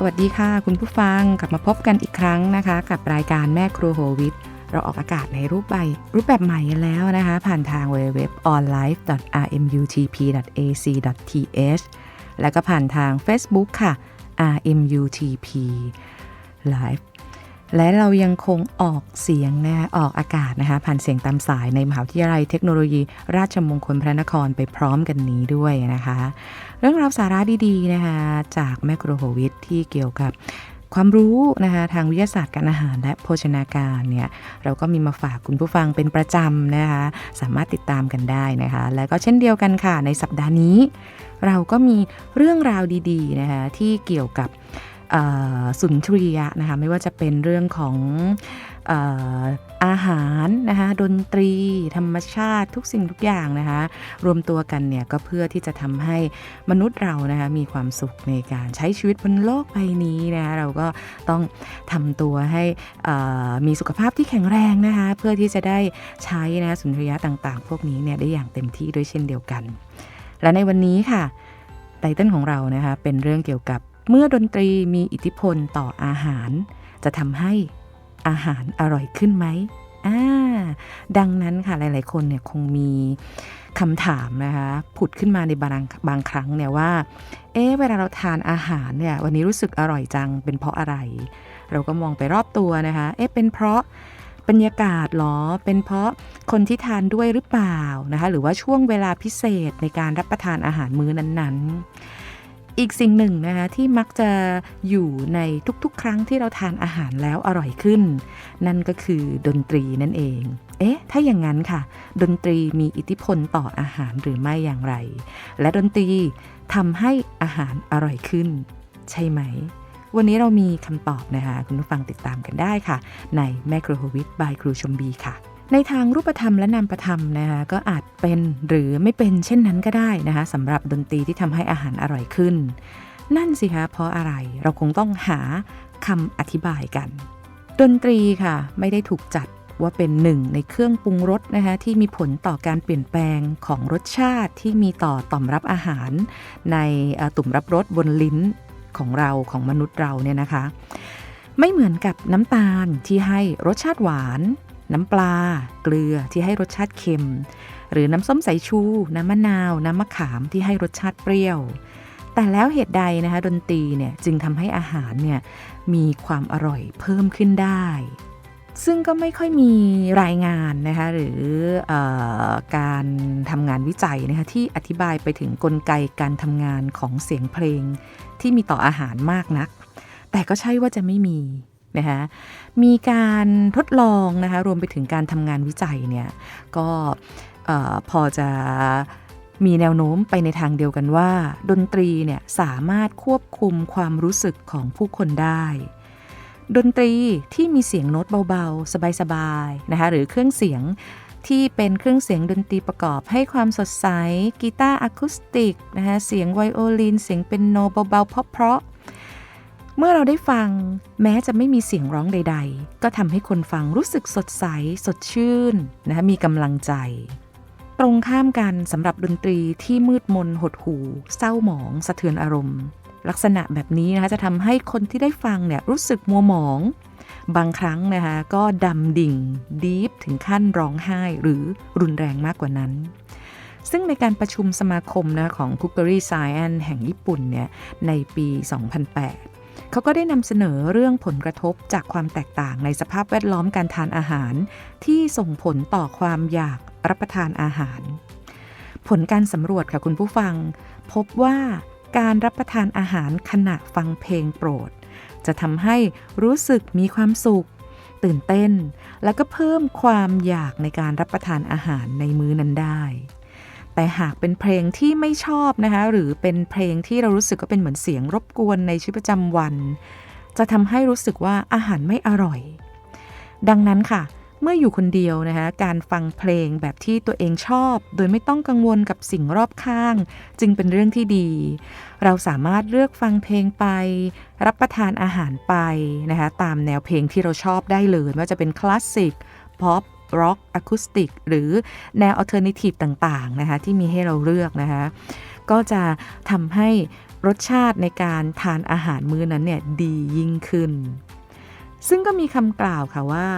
สวัสดีค่ะคุณผู้ฟังกลับมาพบกันอีกครั้งนะคะ กับรายการแม่ครัวโฮวิทเราออกอากาศในรูปใบรูปแบบใหม่แล้วนะคะ ผ่านทาง www.onlife.rmutp.ac.th แล้วก็ผ่านทาง Facebook ค่ะ RMUTP Live และเรายังคงออกเสียงนะคะออกอากาศนะคะ ผ่านเสียงตามสายในมหาวิทยาลัยเทคโนโลยี ราชมงคลพระนครไปพร้อมกันนี้ด้วยนะคะ เรื่องราวสาระดีๆนะคะจากแมคโครโฮวิทที่เกี่ยวกับความรู้นะคะทางวิทยาศาสตร์การอาหารและโภชนาการเนี่ยเราก็มีมาฝากคุณผู้ฟังเป็นประจำนะคะสามารถติดตามกันได้นะคะและก็เช่นเดียวกันค่ะในสัปดาห์นี้ เราก็มีเรื่องราวดีๆนะคะที่เกี่ยวกับสุนทรียะนะคะไม่ว่าจะเป็นเรื่องของ อาหารนะคะดนตรี ธรรมชาติทุกสิ่งทุกอย่างนะคะรวมตัวกันเนี่ยก็เพื่อที่จะทำให้มนุษย์เรานะคะมีความสุขในการใช้ชีวิตบนโลกใบนี้นะคะเราก็ต้องทำตัวให้มีสุขภาพที่แข็งแรงนะคะเพื่อที่จะได้ใช้นะสุนทรียะต่างๆ พวกนี้เนี่ยได้อย่างเต็มที่ด้วยเช่นเดียวกัน และในวันนี้ค่ะไตเติ้ลของเรานะคะเป็นเรื่องเกี่ยวกับเมื่อดนตรีมีอิทธิพลต่ออาหาร จะทำให้ อาหารอร่อยขึ้นไหมอ่าดังนั้นค่ะหลาย ๆ คนเนี่ยคงมีคำถามนะคะผุดขึ้นมาในบางบางครั้งเนี่ยว่า เอ๊ะเวลาเราทานอาหารเนี่ยวันนี้รู้สึกอร่อยจังเป็นเพราะอะไร เราก็มองไปรอบตัวนะคะ เอ๊ะเป็นเพราะบรรยากาศหรอ เป็นเพราะคนที่ทานด้วยหรือเปล่านะคะ หรือว่าช่วงเวลาพิเศษในการรับประทานอาหารมื้อนั้น ๆ อีกสิ่งหนึ่งนะคะที่มักจะอยู่ในทุกๆ ครั้งที่เราทานอาหารแล้วอร่อยขึ้น นั่นก็คือดนตรีนั่นเอง เอ๊ะ ถ้าอย่างนั้นค่ะ ดนตรีมีอิทธิพลต่ออาหารหรือไม่อย่างไร และดนตรีทำให้อาหารอร่อยขึ้น ใช่ไหม วันนี้เรามีคำตอบนะคะ คุณผู้ฟังติดตามกันได้ค่ะ ในแมกโรโฮวิทบายครูชมบีค่ะ ในทางรูปธรรมและนามธรรมนะคะก็อาจเป็นหรือไม่เป็นเช่นนั้นก็ได้นะคะสำหรับดนตรีที่ทำให้อาหารอร่อยขึ้น นั่นสิคะเพราะอะไรเราคงต้องหาคำอธิบายกัน ดนตรีค่ะไม่ได้ถูกจัดว่าเป็นหนึ่งในเครื่องปรุงรสนะคะที่มีผลต่อการเปลี่ยนแปลงของรสชาติที่มีต่อต่อมรับอาหาร ในตุ่มรับรสบนลิ้นของเราของมนุษย์เราเนี่ยนะคะ ไม่เหมือนกับน้ำตาลที่ให้รสชาติหวาน น้ำปลา เกลือที่ให้รสชาติเค็ม หรือน้ำส้มสายชู น้ำมะนาว น้ำมะขามที่ให้รสชาติเปรี้ยว แต่แล้วเหตุใดนะคะดนตรีเนี่ยจึงทำให้อาหารเนี่ยมีความอร่อยเพิ่มขึ้นได้ซึ่งก็ไม่ค่อยมีรายงานนะคะหรือออการทำงานวิจัยนะคะที่อธิบายไปถึงกลไกการทำงานของเสียงเพลงที่มีต่ออาหารมากนัก แต่ก็ใช่ว่าจะไม่มี นะคะมีการทดลองนะคะรวมไปถึงการทำงานวิจัยเนี่ยก็พอจะมีแนวโน้มไปในทางเดียวกันว่า ดนตรีเนี่ยสามารถควบคุมความรู้สึกของผู้คนได้ ดนตรีที่มีเสียงโน้ตเบาๆ สบายๆนะคะหรือเครื่องเสียงที่เป็นเครื่องเสียงดนตรีประกอบให้ความสดใสกีตาร์อะคูสติกนะคะเสียงไวโอลิน เสียงเป็นโนเบาๆเพราะๆ เมื่อเราได้ฟัง แม้จะไม่มีเสียงร้องใด ๆ ก็ทำให้คนฟังรู้สึกสดใส สดชื่นนะคะมีกำลังใจ ตรงข้ามกันสำหรับดนตรีที่มืดมนหดหู เศร้าหมอง สะเทือนอารมณ์ ลักษณะแบบนี้นะคะจะทำให้คนที่ได้ฟังเนี่ยรู้สึกมัวหมอง บางครั้งนะคะก็ดำดิ่งดีฟถึงขั้นร้องไห้หรือรุนแรงมากกว่านั้นซึ่งในการประชุมสมาคมนะของ Cookery Science แห่งญี่ปุ่นเนี่ยในปี 2008 เขาก็ได้นำเสนอเรื่องผลกระทบจากความแตกต่างในสภาพแวดล้อมการทานอาหาร ที่ส่งผลต่อความอยากรับประทานอาหาร ผลการสำรวจค่ะคุณผู้ฟัง พบว่าการรับประทานอาหารขณะฟังเพลงโปรด จะทำให้รู้สึกมีความสุข ตื่นเต้น แล้วก็เพิ่มความอยากในการรับประทานอาหารในมื้อนั้นได้ แต่หากเป็นเพลงที่ไม่ชอบนะคะหรือเป็นเพลงที่เรารู้สึกว่าเป็นเหมือนเสียงรบกวนในชีวิตประจำวัน จะทำให้รู้สึกว่าอาหารไม่อร่อย ดังนั้นค่ะ เมื่ออยู่คนเดียวนะคะการฟังเพลงแบบที่ตัวเองชอบ โดยไม่ต้องกังวลกับสิ่งรอบข้าง จึงเป็นเรื่องที่ดี เราสามารถเลือกฟังเพลงไป รับประทานอาหารไปนะคะตามแนวเพลงที่เราชอบได้เลยว่าจะเป็นคลาสสิก ป๊อป ร็อกอะคูสติก หรือแนวอัลเทอร์เนทีฟต่างๆนะคะที่มีให้เราเลือกนะคะก็จะทำให้รสชาติในการทานอาหารมื้อนั้นเนี่ยดียิ่งขึ้น ซึ่งก็มีคำกล่าวค่ะว่า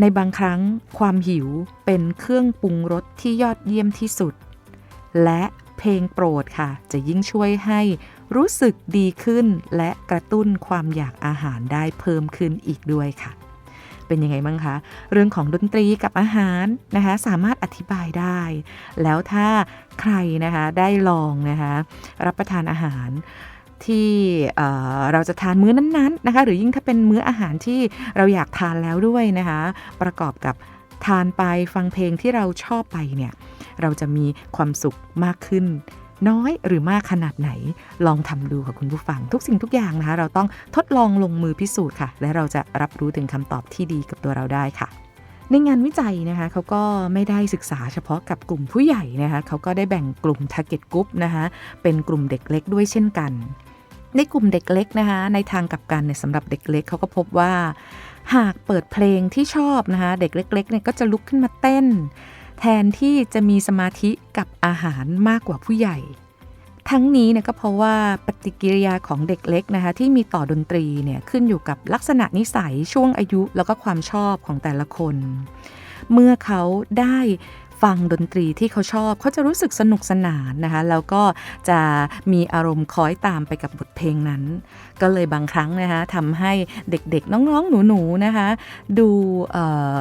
ในบางครั้งความหิวเป็นเครื่องปรุงรสที่ยอดเยี่ยมที่สุด และเพลงโปรดค่ะ จะยิ่งช่วยให้รู้สึกดีขึ้นและกระตุ้นความอยากอาหารได้เพิ่มขึ้นอีกด้วยค่ะ เป็นยังไงบ้างคะ เรื่องของดนตรีกับอาหารนะคะสามารถอธิบายได้ แล้วถ้าใครนะคะได้ลองนะคะรับประทานอาหารที่เเราจะทานมื้อนั้นๆนะคะหรือยิ่งถ้าเป็นมื้ออาหารที่เราอยากทานแล้วด้วยนะคะประกอบกับทานไปฟังเพลงที่เราชอบไปเนี่ยเราจะมีความสุขมากขึ้น น้อยหรือมากขนาดไหน ลองทำดูค่ะคุณผู้ฟัง ทุกสิ่งทุกอย่างนะคะ เราต้องทดลองลงมือพิสูจน์ค่ะ และเราจะรับรู้ถึงคำตอบที่ดีกับตัวเราได้ค่ะในงานวิจัยนะคะเขาก็ไม่ได้ศึกษาเฉพาะกับกลุ่มผู้ใหญ่นะคะเขาก็ได้แบ่งกลุ่ม target group นะคะเป็นกลุ่มเด็กเล็กด้วยเช่นกัน ในกลุ่มเด็กเล็กนะคะในทางกลับกันเนี่ยสำหรับเด็กเล็กเขาก็พบว่า หากเปิดเพลงที่ชอบนะคะเด็กเล็กๆเนี่ยก็จะลุกขึ้นมาเต้น แทนที่จะมีสมาธิกับอาหารมากกว่าผู้ใหญ่ ทั้งนี้เนี่ยก็เพราะว่าปฏิกิริยาของเด็กเล็กนะคะที่มีต่อดนตรีเนี่ยขึ้นอยู่กับลักษณะนิสัยช่วงอายุแล้วก็ความชอบของแต่ละคน เมื่อเขาได้ ฟังดนตรีที่เขาชอบเขาจะรู้สึกสนุกสนานนะคะแล้วก็จะมีอารมณ์คล้อยตามไปกับบทเพลงนั้น ก็เลยบางครั้งนะคะทำให้เด็กๆ น้องๆ หนูๆนะคะ ดู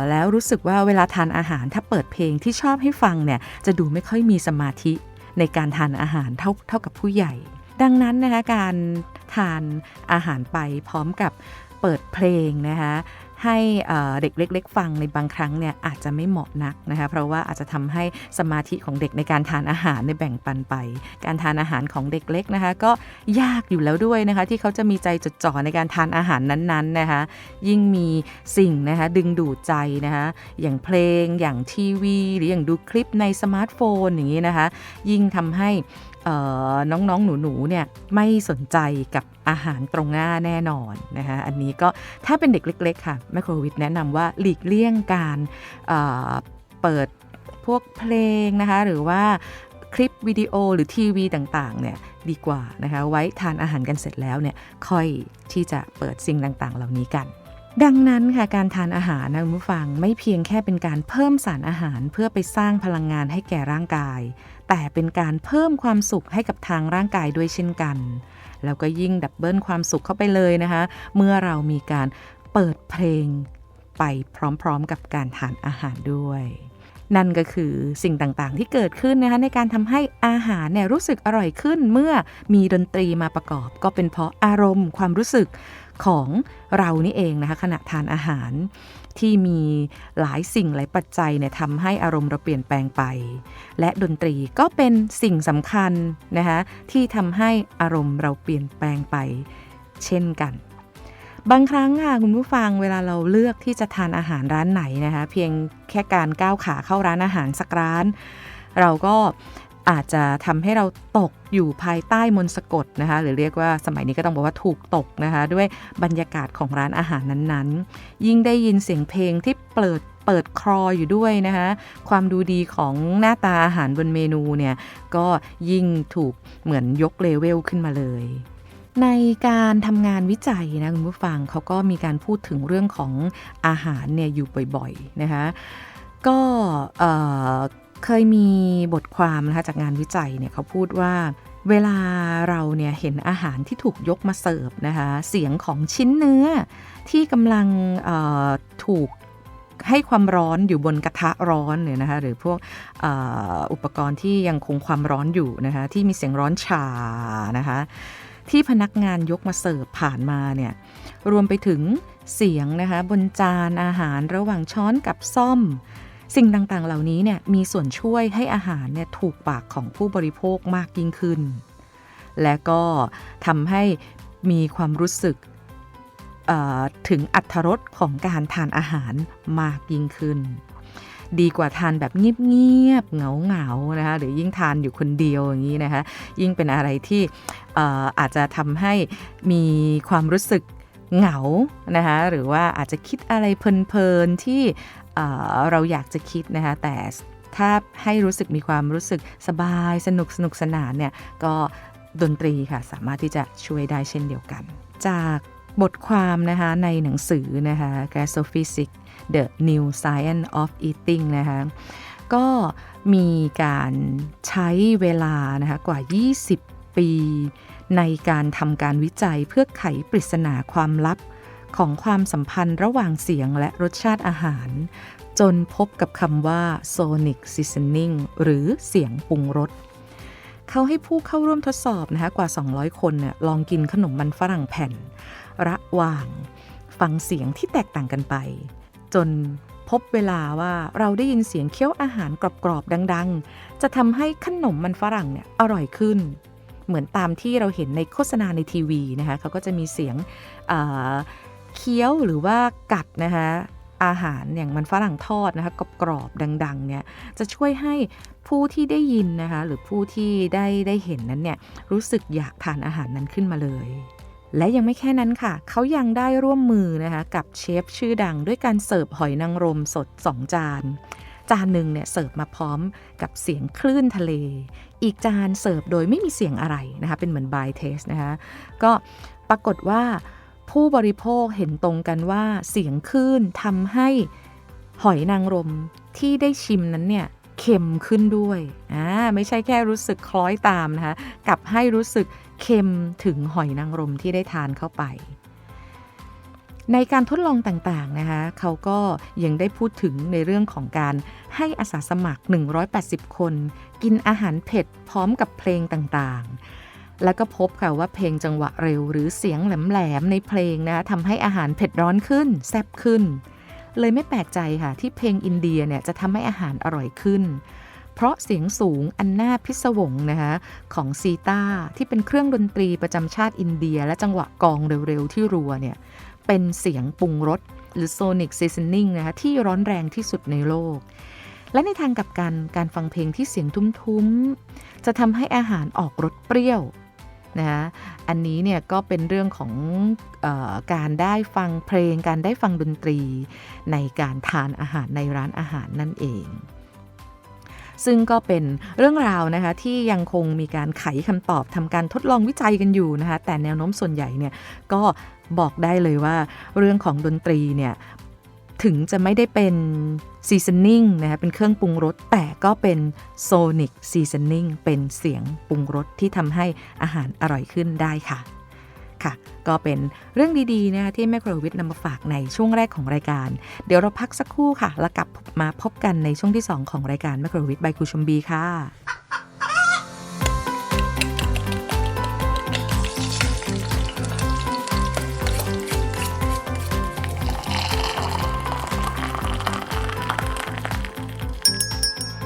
แล้วรู้สึกว่าเวลาทานอาหารถ้าเปิดเพลงที่ชอบให้ฟังเนี่ยจะดูไม่ค่อยมีสมาธิในการทานอาหารเท่าเท่ากับผู้ใหญ่ ดังนั้นนะคะการทานอาหารไปพร้อมกับเปิดเพลงนะคะ ให้เด็กเล็ก ๆ ฟังในบางครั้งเนี่ยอาจจะไม่เหมาะนักนะคะเพราะว่าอาจจะทำให้สมาธิของเด็กในการทานอาหารในแบ่งปันไป การทานอาหารของเด็กเล็กนะคะ ก็ยากอยู่แล้วด้วยนะคะ ที่เขาจะมีใจจดจ่อในการทานอาหารนั้นๆนะคะ ยิ่งมีสิ่งนะคะดึงดูดใจนะคะอย่างเพลงอย่างทีวี หรืออย่างดูคลิปในสมาร์ทโฟนอย่างนี้นะคะ ยิ่งทำให้ น้องๆ หนูๆ เนี่ยไม่สนใจกับอาหารตรงหน้าแน่นอนนะคะอันนี้ก็ถ้าเป็นเด็กเล็ก ๆ ค่ะแมโครวิทแนะนำว่าหลีกเลี่ยงการเเปิดพวกเพลงนะคะหรือว่าคลิปวิดีโอหรือทีวีต่างๆ เนี่ยดีกว่านะคะไว้ทานอาหารกันเสร็จแล้วเนี่ยค่อยที่จะเปิดสิ่งต่างๆ เหล่านี้กัน ดังนั้นค่ะการทานอาหารนะคุณผู้ฟังไม่เพียงแค่เป็นการเพิ่มสารอาหารเพื่อไปสร้างพลังงานให้แก่ร่างกาย แต่เป็นการเพิ่มความสุขให้กับทางร่างกายด้วยเช่นกัน แล้วก็ยิ่งดับเบิลความสุขเข้าไปเลยนะคะ เมื่อเรามีการเปิดเพลงไปพร้อมๆกับการทานอาหารด้วย นั่นก็คือสิ่งต่างๆที่เกิดขึ้นนะคะในการทำให้อาหารเนี่ยรู้สึกอร่อยขึ้น เมื่อมีดนตรีมาประกอบ ก็เป็นเพราะอารมณ์ความรู้สึก ของเรานี่เองนะคะขณะทานอาหารที่มีหลายสิ่งหลายปัจจัยเนี่ยทำให้อารมณ์เราเปลี่ยนแปลงไป และดนตรีก็เป็นสิ่งสำคัญนะคะที่ทำให้อารมณ์เราเปลี่ยนแปลงไป เช่นกัน บางครั้งค่ะคุณผู้ฟังเวลาเราเลือกที่จะทานอาหารร้านไหนนะคะเพียงแค่การก้าวขาเข้าร้านอาหารสักร้าน เราก็ อาจจะทำให้เราตกอยู่ภายใต้มนต์สะกดนะคะ หรือเรียกว่าสมัยนี้ก็ต้องบอกว่าถูกตกนะคะ ด้วยบรรยากาศของร้านอาหารนั้นๆ ยิ่งได้ยินเสียงเพลงที่เปิดเปิดคลออยู่ด้วยนะคะ ความดูดีของหน้าตาอาหารบนเมนูเนี่ย ก็ยิ่งถูกเหมือนยกเลเวลขึ้นมาเลย ในการทำงานวิจัยนะคุณผู้ฟังเขาก็มีการพูดถึงเรื่องของอาหารเนี่ยอยู่บ่อยๆนะคะ ก็ เคยมีบทความนะคะจากงานวิจัยเนี่ยเขาพูดว่าเวลาเราเนี่ยเห็นอาหารที่ถูกยกมาเสิร์ฟนะคะเสียงของชิ้นเนื้อที่กำลังถูกให้ความร้อนอยู่บนกระทะร้อนเนี่ยนะคะหรือพวกอออุปกรณ์ที่ยังคงความร้อนอยู่นะคะที่มีเสียงร้อนชานะคะที่พนักงานยกมาเสิร์ฟผ่านมาเนี่ยรวมไปถึงเสียงนะคะบนจานอาหารระหว่างช้อนกับซ่อม สิ่งต่างๆ เหล่านี้เนี่ยมีส่วนช่วยให้อาหารเนี่ยถูกปากของผู้บริโภคมากยิ่งขึ้น และก็ทำให้มีความรู้สึกถึงอัตรสของการทานอาหารมากยิ่งขึ้น ดีกว่าทานแบบเงียบๆเหงาๆนะคะหรือยิ่งทานอยู่คนเดียวอย่างนี้นะคะยิ่งเป็นอะไรที่อ่ออาจจะทำให้มีความรู้สึกเหงานะคะหรือว่าอาจจะคิดอะไรเพลินๆที่ เเราอยากจะคิดนะคะแต่ถ้าให้รู้สึกมีความรู้สึกสบายสนุกสนุกสนานเนี่ยก็ดนตรีค่ะสามารถที่จะช่วยได้เช่นเดียวกัน จากบทความนะคะในหนังสือนะคะ Gastrophysics The New Science of Eating นะคะก็มีการใช้เวลานะคะกว่า 20 ปี ในการทำการวิจัยเพื่อไขปริศนาความลับ ของความสัมพันธ์ระหว่างเสียงและรสชาติอาหาร จนพบกับคำว่า sonic seasoning หรือเสียงปรุงรสเขาให้ผู้เข้าร่วมทดสอบนะคะกว่า 200 คนเนี่ยลองกินขนมมันฝรั่งแผ่น ระหว่าง ฟังเสียงที่แตกต่างกันไป จนพบเวลาว่าเราได้ยินเสียงเคี้ยวอาหารกรอบๆดัง ๆ จะทำให้ขนมมันฝรั่งเนี่ยอร่อยขึ้น เหมือนตามที่เราเห็นในโฆษณาในทีวีนะคะเขาก็จะมีเสียง เคี้ยวหรือว่ากัดนะคะอาหารอย่างมันฝรั่งทอดนะคะกรอบๆดังๆเนี่ยจะช่วยให้ผู้ที่ได้ยินนะคะหรือผู้ที่ได้ได้เห็นนั้นเนี่ยรู้สึกอยากทานอาหารนั้นขึ้นมาเลย และยังไม่แค่นั้นค่ะ เขายังได้ร่วมมือนะคะกับเชฟชื่อดังด้วยการเสิร์ฟหอยนางรมสด 2 จาน จานหนึ่งเนี่ยเสิร์ฟมาพร้อมกับเสียงคลื่นทะเล อีกจานเสิร์ฟโดยไม่มีเสียงอะไรนะคะเป็นเหมือนบายเทสนะคะก็ปรากฏว่า ผู้บริโภคเห็นตรงกันว่าเสียงคลื่นทำให้หอยนางรมที่ได้ชิมนั้นเนี่ยเค็มขึ้นด้วยอ่าไม่ใช่แค่รู้สึกคล้อยตามนะคะกลับให้รู้สึกเค็มถึงหอยนางรมที่ได้ทานเข้าไป ในการทดลองต่างๆนะคะเขาก็ยังได้พูดถึงในเรื่องของการให้อาสาสมัคร 180 คน กินอาหารเผ็ดพร้อมกับเพลงต่างๆ แล้วก็พบค่ะว่าเพลงจังหวะเร็วหรือเสียงแหลมๆในเพลงนะทำให้อาหารเผ็ดร้อนขึ้น แซ่บขึ้น เลยไม่แปลกใจค่ะที่เพลงอินเดียเนี่ยจะทำให้อาหารอร่อยขึ้น เพราะเสียงสูงอันน่าพิศวงนะคะของซีตาที่เป็นเครื่องดนตรีประจำชาติอินเดีย และจังหวะกองเร็วๆที่รัวเนี่ยเป็นเสียงปรุงรสหรือ sonic seasoning นะคะที่ร้อนแรงที่สุดในโลก และในทางกลับกันการฟังเพลงที่เสียงทุ้มๆ จะทำให้อาหารออกรสเปรี้ยว นะคะอันนี้เนี่ยก็เป็นเรื่องของออการได้ฟังเพลง การได้ฟังดนตรีในการทานอาหารในร้านอาหารนั่นเอง ซึ่งก็เป็นเรื่องราวนะคะที่ยังคงมีการไขคำตอบทำการทดลองวิจัยกันอยู่นะคะแต่แนวโน้มส่วนใหญ่เนี่ยก็บอกได้เลยว่าเรื่องของดนตรีเนี่ย ถึงจะไม่ได้เป็นซีซันนิ่งนะคะเป็นเครื่องปรุงรส แต่ก็เป็นโซนิกซีซันนิ่งเป็นเสียงปรุงรสที่ทำให้อาหารอร่อยขึ้นได้ค่ะค่ะ ก็เป็นเรื่องดีๆนะคะที่แมคโครัววิทย์นำมาฝากในช่วงแรกของรายการ เดี๋ยวเราพักสักครู่ค่ะ แล้วกลับมาพบกันในช่วงที่ 2 ของรายการแมคโครัววิทบายครูชมบีค่ะ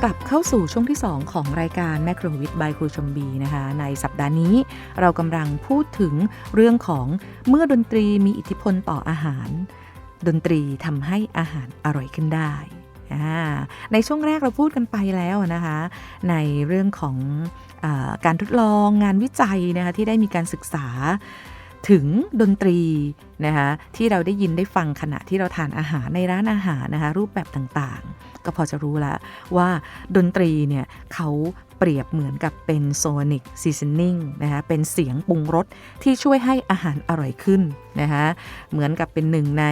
กลับเข้าสู่ช่วงที่ 2 ของรายการแมคโครวิทบายครูชมบีนะคะในสัปดาห์นี้เรากำลังพูดถึงเรื่องของเมื่อดนตรีมีอิทธิพลต่ออาหาร ดนตรีทำให้อาหารอร่อยขึ้นได้ในช่วงแรกเราพูดกันไปแล้วนะคะ ในเรื่องของอการทดลองงานวิจัยนะคะที่ได้มีการศึกษา ถึงดนตรีนะคะที่เราได้ยินได้ฟังขณะที่เราทานอาหารในร้านอาหารนะคะรูปแบบต่างๆ ก็พอจะรู้แล้วว่าดนตรีเนี่ยเขา เปรียบเหมือนกับเป็นโซนิกซีซันนิ่งนะคะเป็นเสียงปรุงรสที่ช่วยให้อาหารอร่อยขึ้นนะคะเหมือนกับเป็นหนึ่งใน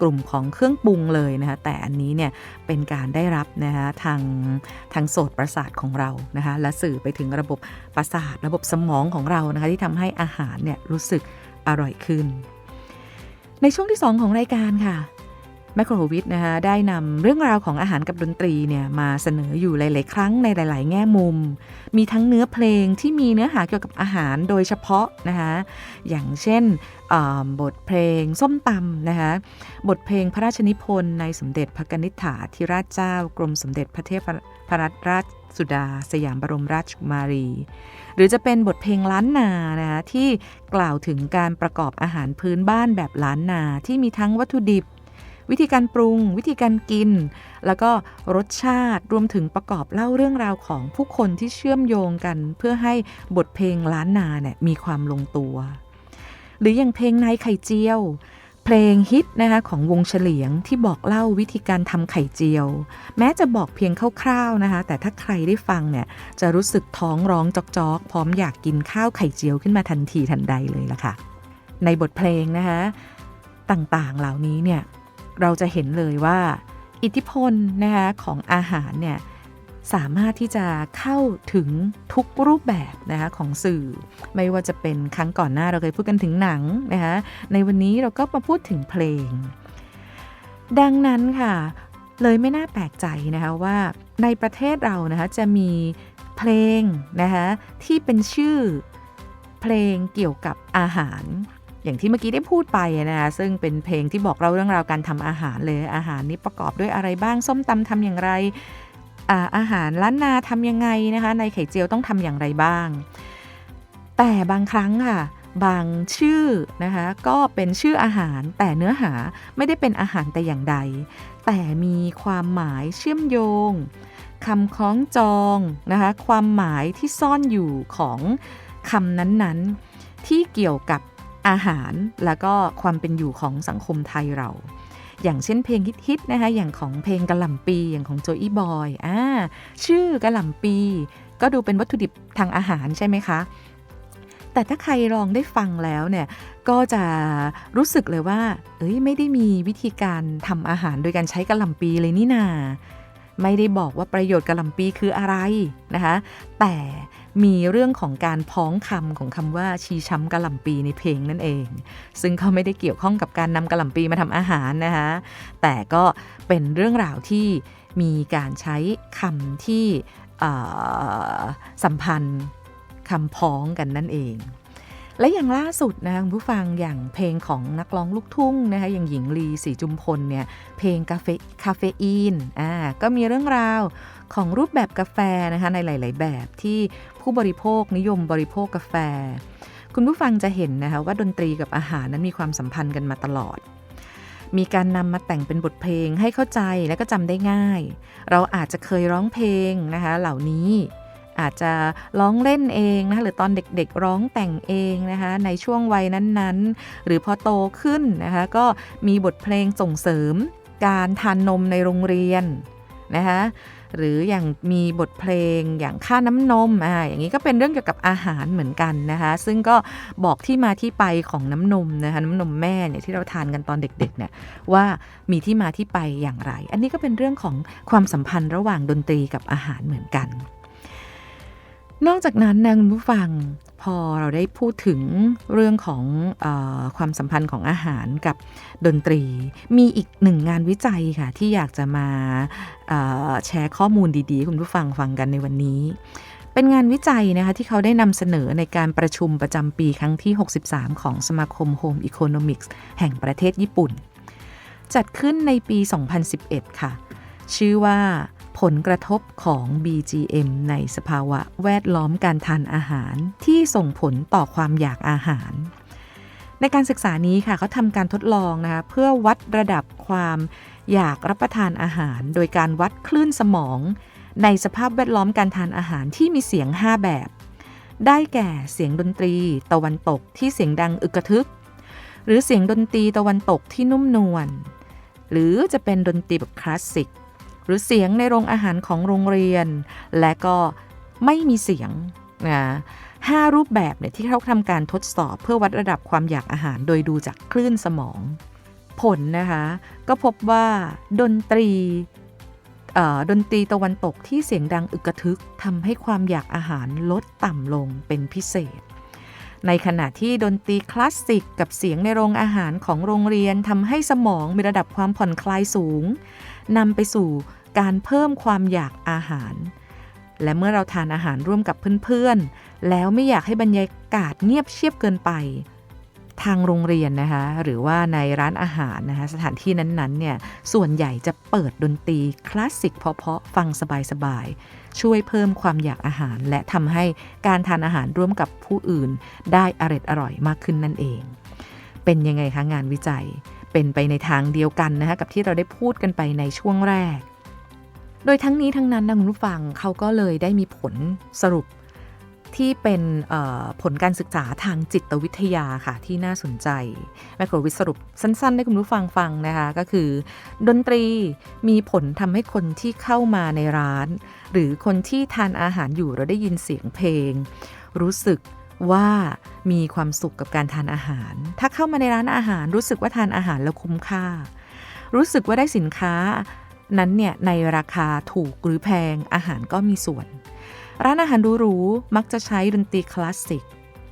กลุ่มของเครื่องปรุงเลยนะคะแต่อันนี้เนี่ยเป็นการได้รับนะคะทางทางโสตประสาทของเรานะคะและสื่อไปถึงระบบประสาทระบบสมองของเรานะคะที่ทำให้อาหารเนี่ยรู้สึกอร่อยขึ้น ในช่วงที่ 2 ของรายการค่ะ แมคโครวิทนะคะได้นำเรื่องราวของอาหารกับดนตรีเนี่ยมาเสนออยู่หลาย ๆ ครั้งในหลาย ๆ แง่มุม มีทั้งเนื้อเพลงที่มีเนื้อหาเกี่ยวกับอาหารโดยเฉพาะนะคะอย่างเช่นบทเพลงส้มตำนะคะบทเพลงพระราชนิพนธ์ในสมเด็จพระกนิษฐาธิราชเจ้า กรมสมเด็จพระเทพรัตนราชสุดา สยามบรมราชกุมารี หรือจะเป็นบทเพลงล้านนานะคะที่กล่าวถึงการประกอบอาหารพื้นบ้านแบบล้านนาที่มีทั้งวัตถุดิบ วิธีการปรุง วิธีการกิน แล้วก็รสชาติรวมถึงประกอบเล่าเรื่องราวของผู้คนที่เชื่อมโยงกัน เพื่อให้บทเพลงล้านนาเนี่ยมีความลงตัว หรืออย่างเพลงนายไข่เจียว เพลงฮิตนะคะของวงเฉลียงที่บอกเล่าวิธีการทำไข่เจียว แม้จะบอกเพียงคร่าวๆนะคะ แต่ถ้าใครได้ฟังเนี่ยจะรู้สึกท้องร้องจอกๆ พร้อมอยากกินข้าวไข่เจียวขึ้นมาทันทีทันใดเลยล่ะค่ะในบทเพลงนะคะต่างๆ เหล่านี้เนี่ย เราจะเห็นเลยว่าอิทธิพลนะคะของอาหารเนี่ยสามารถที่จะเข้าถึงทุกรูปแบบนะคะของสื่อ ไม่ว่าจะเป็นครั้งก่อนหน้าเราเคยพูดกันถึงหนังนะคะในวันนี้เราก็มาพูดถึงเพลง ดังนั้นค่ะ เลยไม่น่าแปลกใจนะคะว่าในประเทศเรานะคะจะมีเพลงนะคะที่เป็นชื่อเพลงเกี่ยวกับอาหาร อย่างที่เมื่อกี้ได้พูดไปนะคะซึ่งเป็นเพลงที่บอกเราเรื่องราวการทำอาหารเลยอาหารนี้ประกอบด้วยอะไรบ้างส้มตำทำอย่างไรอาอาหารล้านนาทำยังไงนะคะ ในไข่เจียวต้องทำอย่างไรบ้าง แต่บางครั้งค่ะ บางชื่อนะคะ ก็เป็นชื่ออาหารแต่เนื้อหาไม่ได้เป็นอาหารแต่อย่างใด แต่มีความหมายเชื่อมโยงคำคล้องจองนะคะ ความหมายที่ซ่อนอยู่ของคำนั้นๆ ที่เกี่ยวกับ อาหารแล้วก็ความเป็นอยู่ของสังคมไทยเรา อย่างเช่นเพลงฮิตๆนะคะอย่างของเพลงกะหล่ำปีอย่างของโจอี้บอยอ่าชื่อกะหล่ำปี ก็ดูเป็นวัตถุดิบทางอาหารใช่ไหมคะ แต่ถ้าใครลองได้ฟังแล้วเนี่ยก็จะรู้สึกเลยว่า เอ้ยไม่ได้มีวิธีการทำอาหารโดยการใช้กะหล่ำปีเลยนี่นาไม่ได้บอกว่าประโยชน์กะหล่ำปีคืออะไรนะคะ แต่ มีเรื่องของการพ้องคำของคำว่าชีช้ำกะหล่ำปีในเพลงนั่นเอง ซึ่งเขาไม่ได้เกี่ยวข้องกับการนำกะหล่ำปีมาทำอาหารนะคะแต่ก็เป็นเรื่องราวที่มีการใช้คำที่สัมพันธ์คำพ้องกันนั่นเอง และอย่างล่าสุดนะคะคุณผู้ฟังอย่างเพลงของนักร้องลูกทุ่งนะคะอย่างหญิงลีสีจุมพลเนี่ยเพลงกาเฟคาเฟอีนอ่าก็มีเรื่องราว ของรูปแบบกาแฟนะคะในหลาย ๆ แบบที่ผู้บริโภคนิยมบริโภคกาแฟ คุณผู้ฟังจะเห็นนะคะว่าดนตรีกับอาหารนั้นมีความสัมพันธ์กันมาตลอด มีการนำมาแต่งเป็นบทเพลงให้เข้าใจและก็จำได้ง่าย เราอาจจะเคยร้องเพลงนะคะเหล่านี้อาจจะร้องเล่นเองนะคะหรือตอนเด็กๆร้องแต่งเองนะคะในช่วงวัยนั้นๆ หรือพอโตขึ้นนะคะก็มีบทเพลงส่งเสริม การทานนมในโรงเรียนนะคะ หรืออย่างมีบทเพลงอย่างค่าน้ำนมอ่าอย่างนี้ก็เป็นเรื่องเกี่ยวกับอาหารเหมือนกันนะคะซึ่งก็บอกที่มาที่ไปของน้ำนมนะคะน้ำนมแม่เนี่ยที่เราทานกันตอนเด็กๆเนี่ยว่ามีที่มาที่ไปอย่างไร อันนี้ก็เป็นเรื่องของความสัมพันธ์ระหว่างดนตรีกับอาหารเหมือนกัน นอกจากนั้นนะคุณผู้ฟัง พอเราได้พูดถึงเรื่องของอความสัมพันธ์ของอาหารกับดนตรี มีอีกหนึ่งงานวิจัยค่ะ ที่อยากจะมาแชร์ข้อมูลดีๆ คุณผู้ฟังฟังกันในวันนี้ เป็นงานวิจัยนะคะที่เขาได้นำเสนอในการประชุมประจำปีครั้งที่ 63 ของสมาคม Home Economics แห่งประเทศญี่ปุ่น จัดขึ้นในปี 2011 ค่ะ ชื่อว่าผลกระทบของ BGM ในสภาวะแวดล้อมการทานอาหารที่ส่งผลต่อความอยากอาหาร ในการศึกษานี้ค่ะเขาทำการทดลองนะคะเพื่อวัดระดับความอยากรับประทานอาหาร โดยการวัดคลื่นสมอง ในสภาพแวดล้อมการทานอาหารที่มีเสียง 5 แบบ ได้แก่เสียงดนตรี ตะวันตกที่เสียงดังอึกกระทึก หรือเสียงดนตรีตะวันตกที่นุ่มนวลหรือจะเป็นดนตรีแบบคลาสสิก หรือเสียงในโรงอาหารของโรงเรียน และก็ไม่มีเสียงนะห้ารูปแบบเนี่ยที่เขาทำการทดสอบเพื่อวัดระดับความอยากอาหารโดยดูจากคลื่นสมอง ผลนะคะ ก็พบว่าดนตรีดนตรีตะวันตกที่เสียงดังอึกกระทึกทำให้ความอยากอาหารลดต่ำลงเป็นพิเศษ ในขณะที่ดนตรีคลาสสิกกับเสียงในโรงอาหารของโรงเรียนทำให้สมองมีระดับความผ่อนคลายสูง นำไปสู่การเพิ่มความอยากอาหาร และเมื่อเราทานอาหารร่วมกับเพื่อนๆ แล้วไม่อยากให้บรรยากาศเงียบเชียบเกินไป ทางโรงเรียนนะคะหรือว่าในร้านอาหารนะคะสถานที่นั้นๆเนี่ยส่วนใหญ่จะเปิดดนตรีคลาสสิกเพาะๆฟังสบายๆ ช่วยเพิ่มความอยากอาหาร และทำให้การทานอาหารร่วมกับผู้อื่น ได้อร่อยอร่อยมากขึ้นนั่นเอง เป็นยังไงคะงานวิจัย เป็นไปในทางเดียวกันนะคะกับที่เราได้พูดกันไปในช่วงแรก โดยทั้งนี้ทั้งนั้นนะคุณผู้ฟังเขาก็เลยได้มีผลสรุปที่เป็นผลการศึกษาทางจิตวิทยาค่ะ ที่น่าสนใจแมโครวิสรุปสั้นๆ ให้คุณผู้ฟังฟังนะคะ ก็คือ ดนตรีมีผลทำให้คนที่เข้ามาในร้าน หรือคนที่ทานอาหารอยู่แล้วได้ยินเสียงเพลง รู้สึก ว่ามีความสุขกับการทานอาหาร ถ้าเข้ามาในร้านอาหารรู้สึกว่าทานอาหารแล้วคุ้มค่า รู้สึกว่าได้สินค้านั้นเนี่ยในราคาถูกหรือแพงอาหารก็มีส่วน ร้านอาหารหรูๆมักจะใช้ดนตรีคลาสสิก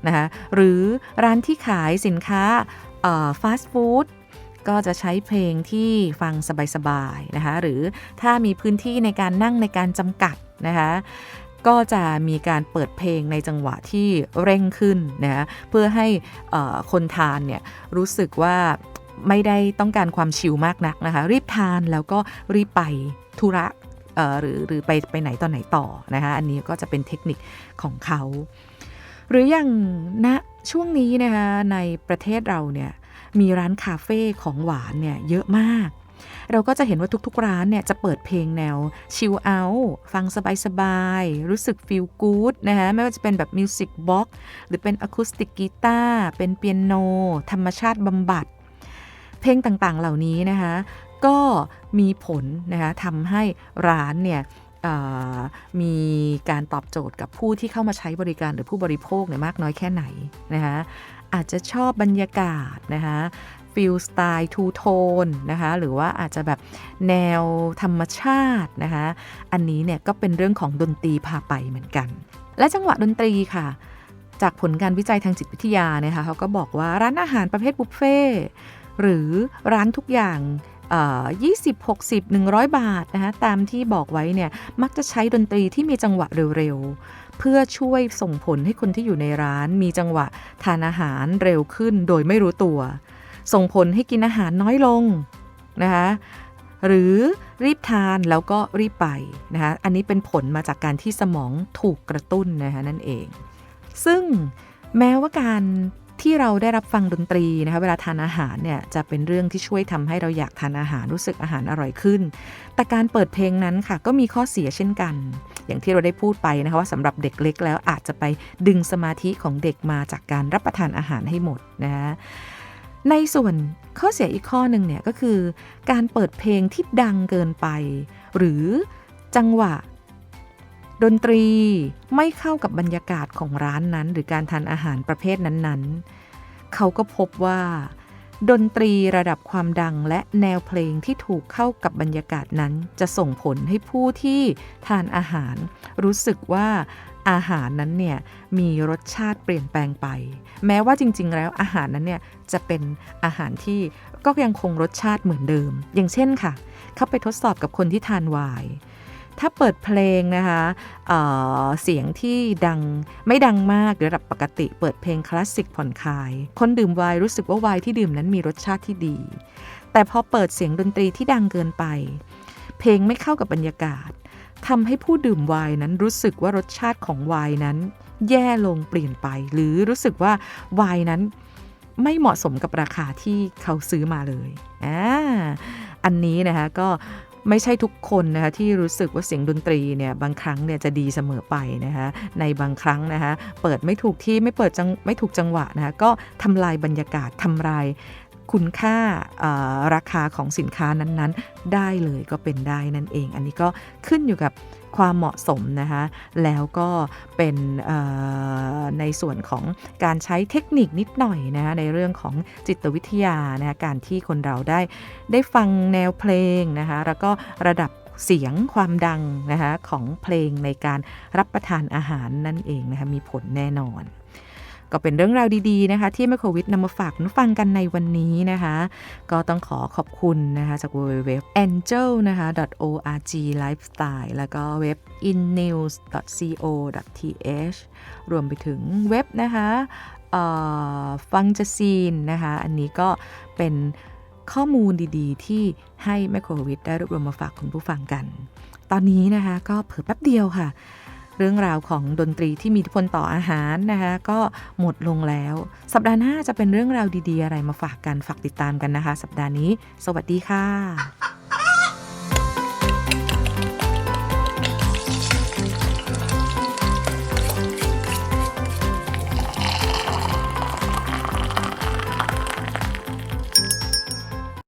นะคะหรือร้านที่ขายสินค้าฟาสต์ฟู้ดก็จะใช้เพลงที่ฟังสบายๆนะคะหรือถ้ามีพื้นที่ในการนั่งในการจำกัดนะคะ ก็จะมีการเปิดเพลงในจังหวะที่เร่งขึ้นนะเพื่อให้คนทานเนี่ยรู้สึกว่าไม่ได้ต้องการความชิลมากนักนะคะ รีบทานแล้วก็รีบไปธุระหรือหรือไปไปไหนต่อไหนต่อนะคะอันนี้ก็จะเป็นเทคนิคของเขา หรืออย่างณนะช่วงนี้นะคะในประเทศเราเนี่ยมีร้านคาเฟ่ของหวานเนี่ยเยอะมาก เราก็จะเห็นว่าทุกๆร้านเนี่ยจะเปิดเพลงแนวชิลเอาฟังสบายๆ รู้สึกฟีลกู๊ดนะคะไม่ว่าจะเป็นแบบมิวสิกบ็อกหรือเป็นอะคูสติกกีตาร์เป็นเปียโน ธรรมชาติบำบัด เพลงต่างๆเหล่านี้นะคะก็มีผลนะคะทำให้ร้านเนี่ยมีการตอบโจทย์กับผู้ที่เข้ามาใช้บริการหรือผู้บริโภคเนี่ยมากน้อยแค่ไหนนะคะอาจจะชอบบรรยากาศนะคะ ฟิลสไตล์ทูโทนนะคะหรือว่าอาจจะแบบแนวธรรมชาตินะคะอันนี้เนี่ยก็เป็นเรื่องของดนตรีพาไปเหมือนกัน และจังหวะดนตรีค่ะ จากผลการวิจัยทางจิตวิทยานะคะเขาก็บอกว่าร้านอาหารประเภทบุฟเฟ่หรือร้านทุกอย่าง20 60 100บาทนะคะตามที่บอกไว้เนี่ยมักจะใช้ดนตรีที่มีจังหวะเร็วๆ เพื่อช่วยส่งผลให้คนที่อยู่ในร้านมีจังหวะทานอาหารเร็วขึ้นโดยไม่รู้ตัว ส่งผลให้กินอาหารน้อยลงนะคะหรือรีบทานแล้วก็รีบไปนะคะอันนี้เป็นผลมาจากการที่สมองถูกกระตุ้นนะคะนั่นเอง ซึ่งแม้ว่าการที่เราได้รับฟังดนตรีนะคะเวลาทานอาหารเนี่ยจะเป็นเรื่องที่ช่วยทำให้เราอยากทานอาหารรู้สึกอาหารอร่อยขึ้น แต่การเปิดเพลงนั้นค่ะก็มีข้อเสียเช่นกัน อย่างที่เราได้พูดไปนะคะว่าสำหรับเด็กเล็กแล้วอาจจะไปดึงสมาธิของเด็กมาจากการรับประทานอาหารให้หมดนะคะ ในส่วนข้อเสียอีกข้อหนึ่งเนี่ยก็คือการเปิดเพลงที่ดังเกินไป หรือจังหวะ ดนตรีไม่เข้ากับบรรยากาศของร้านนั้น หรือการทานอาหารประเภทนั้นๆ เขาก็พบว่า ดนตรีระดับความดังและแนวเพลงที่ถูกเข้ากับบรรยากาศนั้น จะส่งผลให้ผู้ที่ทานอาหาร รู้สึกว่า อาหารนั้นเนี่ยมีรสชาติเปลี่ยนแปลงไป แม้ว่าจริง ๆ แล้วอาหารนั้นเนี่ยจะเป็นอาหารที่ก็ยังคงรสชาติเหมือนเดิม อย่างเช่นค่ะ เข้าไปทดสอบกับคนที่ทานไวน์ถ้าเปิดเพลงนะคะเเสียงที่ดังไม่ดังมากระดับปกติ เปิดเพลงคลาสสิกผ่อนคลาย คนดื่มไวน์รู้สึกว่าไวน์ที่ดื่มนั้นมีรสชาติที่ดี แต่พอเปิดเสียงดนตรีที่ดังเกินไป เพลงไม่เข้ากับบรรยากาศ ทำให้ผู้ดื่มไวน์นั้นรู้สึกว่ารสชาติของไวน์นั้น แย่ลงเปลี่ยนไป หรือรู้สึกว่าไวน์นั้นไม่เหมาะสมกับราคาที่เขาซื้อมาเลยอ่าอันนี้นะคะก็ไม่ใช่ทุกคนนะคะที่รู้สึกว่าเสียงดนตรีเนี่ยบางครั้งเนี่ยจะดีเสมอไปนะคะในบางครั้งนะคะเปิดไม่ถูกที่ไม่เปิดจังไม่ถูกจังหวะนะคะก็ทำลายบรรยากาศทำลาย คุณค่าราคาของสินค้านั้นๆ ได้เลยก็เป็นได้นั่นเอง อันนี้ก็ขึ้นอยู่กับความเหมาะสมนะคะแล้วก็เป็นในส่วนของการใช้เทคนิคนิดหน่อยนะคะในเรื่องของจิตวิทยานะคะการที่คนเราได้ได้ฟังแนวเพลงนะคะแล้วก็ระดับเสียงความดังนะคะของเพลงในการรับประทานอาหารนั่นเองนะคะมีผลแน่นอน ก็เป็นเรื่องราวดีๆนะคะที่แมโครวิทนำมาฝากนุฟังกันในวันนี้นะคะ ก็ต้องขอขอบคุณนะคะจากเว็บ angel นะคะ org lifestyle แล้วก็เว็บ innews co th รวมไปถึงเว็บนะคะฟังจะซีนนะคะ อันนี้ก็เป็นข้อมูลดีๆ ที่ให้แมโครวิทได้รวบรวมมาฝากคุณผู้ฟังกัน ตอนนี้นะคะก็เผิ่แป๊บเดียวค่ะ เรื่องราวของดนตรีที่มีอิทธิพลต่ออาหารนะคะก็หมดลงแล้ว สัปดาห์หน้าจะเป็นเรื่องราวดีๆ อะไรมาฝากกันฝากติดตามกันนะคะ สัปดาห์นี้ สวัสดีค่ะ